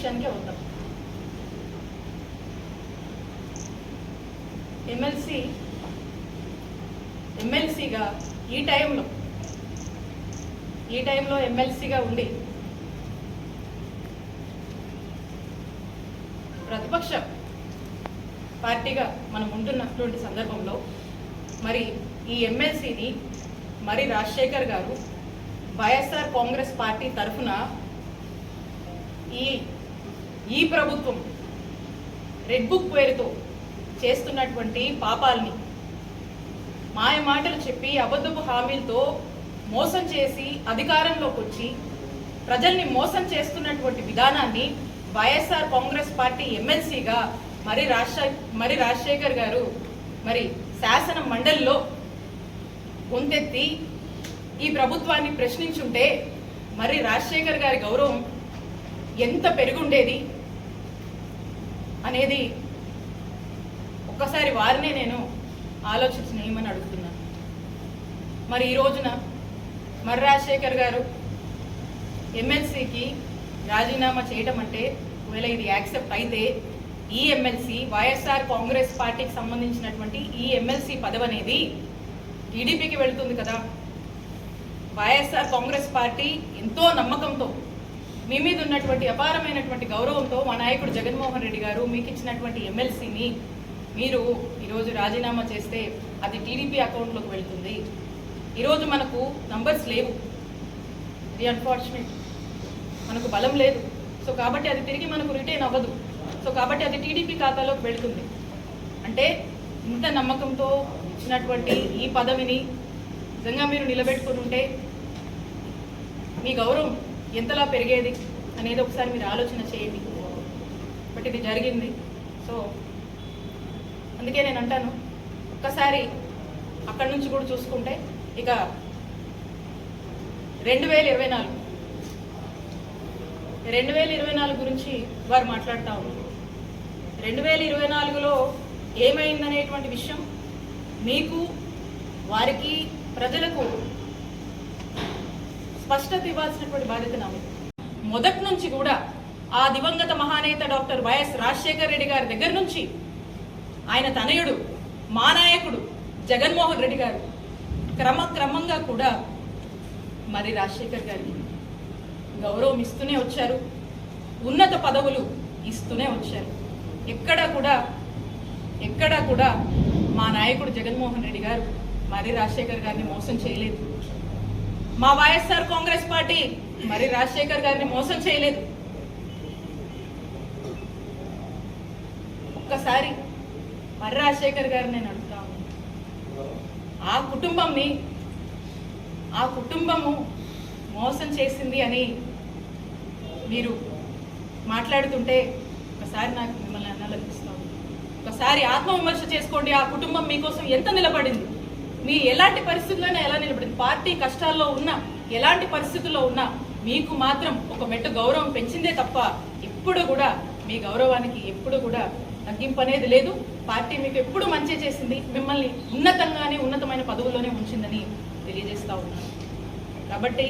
విషయానికే వద్దాం ఎమ్మెల్సీ ఎమ్మెల్సీగా ఈ టైంలో ఈ టైంలో ఎమ్మెల్సీగా ఉండి ప్రతిపక్ష పార్టీగా మనం ఉంటున్నటువంటి సందర్భంలో మరి ఈ ఎమ్మెల్సీని మరి రాజశేఖర్ గారు వైఎస్ఆర్ కాంగ్రెస్ పార్టీ తరఫున ఈ ఈ ప్రభుత్వం రెడ్ బుక్ పేరుతో చేస్తున్నటువంటి పాపాలని మాయ మాటలు చెప్పి అబద్ధపు హామీలతో మోసం చేసి అధికారంలోకి వచ్చి ప్రజల్ని మోసం చేస్తున్నటువంటి విధానాన్ని వైఎస్ఆర్ కాంగ్రెస్ పార్టీ ఎమ్మెల్సీగా మరి రాజశే మరి రాజశేఖర్ గారు మరి శాసన మండలిలో గొంతెత్తి ఈ ప్రభుత్వాన్ని ప్రశ్నించుంటే మరి రాజశేఖర్ గారి గౌరవం ఎంత పెరుగుండేది? అనేది ఒక్కసారి వారినే నేను ఆలోచించనేయమని అడుగుతున్నాను. మరి ఈ రోజున మర్రి రాజశేఖర్ గారు ఎమ్మెల్సీకి రాజీనామా చేయటం అంటే ఒకవేళ ఇది యాక్సెప్ట్ అయితే ఈ ఎమ్మెల్సీ వైఎస్ఆర్ కాంగ్రెస్ పార్టీకి సంబంధించినటువంటి ఈ ఎమ్మెల్సీ పదవి అనేది టీడీపీకి వెళుతుంది కదా. వైఎస్ఆర్ కాంగ్రెస్ పార్టీ ఎంతో నమ్మకంతో మీ మీద ఉన్నటువంటి అపారమైనటువంటి గౌరవంతో మా నాయకుడు జగన్మోహన్ రెడ్డి గారు మీకు ఇచ్చినటువంటి ఎమ్మెల్సీని మీరు ఈరోజు రాజీనామా చేస్తే అది టీడీపీ అకౌంట్లోకి వెళ్తుంది. ఈరోజు మనకు నంబర్స్ లేవు. ఇది అన్ఫార్చునేట్ మనకు బలం లేదు. సో కాబట్టి అది తిరిగి మనకు రిటైన్ అవ్వదు. సో కాబట్టి అది టీడీపీ ఖాతాలోకి వెళ్తుంది. అంటే ఇంత నమ్మకంతో ఇచ్చినటువంటి ఈ పదవిని నిజంగా మీరు నిలబెట్టుకుని ఉంటే మీ గౌరవం ఎంతలా పెరిగేది అనేది ఒకసారి మీరు ఆలోచన చేయండి. బట్ ఇది జరిగింది. సో అందుకే నేను అంటాను ఒక్కసారి అక్కడి నుంచి కూడా చూసుకుంటే ఇక రెండు వేల ఇరవై నాలుగు రెండు వేల ఇరవై నాలుగు గురించి వారు మాట్లాడుతూ ఉన్నారు. రెండు వేల ఇరవై నాలుగులో ఏమైందనేటువంటి విషయం మీకు వారికి ప్రజలకు స్పష్టత ఇవ్వాల్సినటువంటి బాధ్యత నాది. మొదటి నుంచి కూడా ఆ దివంగత మహానేత డాక్టర్ వైఎస్ రాజశేఖర్ రెడ్డి గారి దగ్గర నుంచి ఆయన తనయుడు మా నాయకుడు జగన్మోహన్ రెడ్డి గారు క్రమక్రమంగా కూడా మరి రాజశేఖర్ గారికి గౌరవం ఇస్తూనే వచ్చారు. ఉన్నత పదవులు ఇస్తూనే వచ్చారు. ఎక్కడా కూడా ఎక్కడా కూడా మా నాయకుడు జగన్మోహన్ రెడ్డి గారు మరి రాజశేఖర్ గారిని మోసం చేయలేదు. మా వైఎస్ఆర్ కాంగ్రెస్ పార్టీ మరి రాజశేఖర్ గారిని మోసం చేయలేదు. ఒక్కసారి మరి రాజశేఖర్ గారిని నేను అడుగుతా ఆ కుటుంబంని ఆ కుటుంబము మోసం చేసింది అని మీరు మాట్లాడుతుంటే ఒకసారి నాకు మిమ్మల్ని అనాలనిపిస్తాం ఒకసారి ఆత్మవిమర్శ చేసుకోండి ఆ కుటుంబం మీకోసం ఎంత నిలబడింది? మీ ఎలాంటి పరిస్థితుల్లోనే ఎలా నిలబడింది? పార్టీ కష్టాల్లో ఉన్నా ఎలాంటి పరిస్థితుల్లో ఉన్నా మీకు మాత్రం ఒక మెట్టు గౌరవం పెంచిందే తప్ప ఎప్పుడు కూడా మీ గౌరవానికి ఎప్పుడు కూడా తగ్గింపు అనేది లేదు. పార్టీ మీకు ఎప్పుడు మంచి చేసింది మిమ్మల్ని ఉన్నతంగానే ఉన్నతమైన పదవుల్లోనే ఉంచిందని తెలియజేస్తా ఉన్నాను. కాబట్టి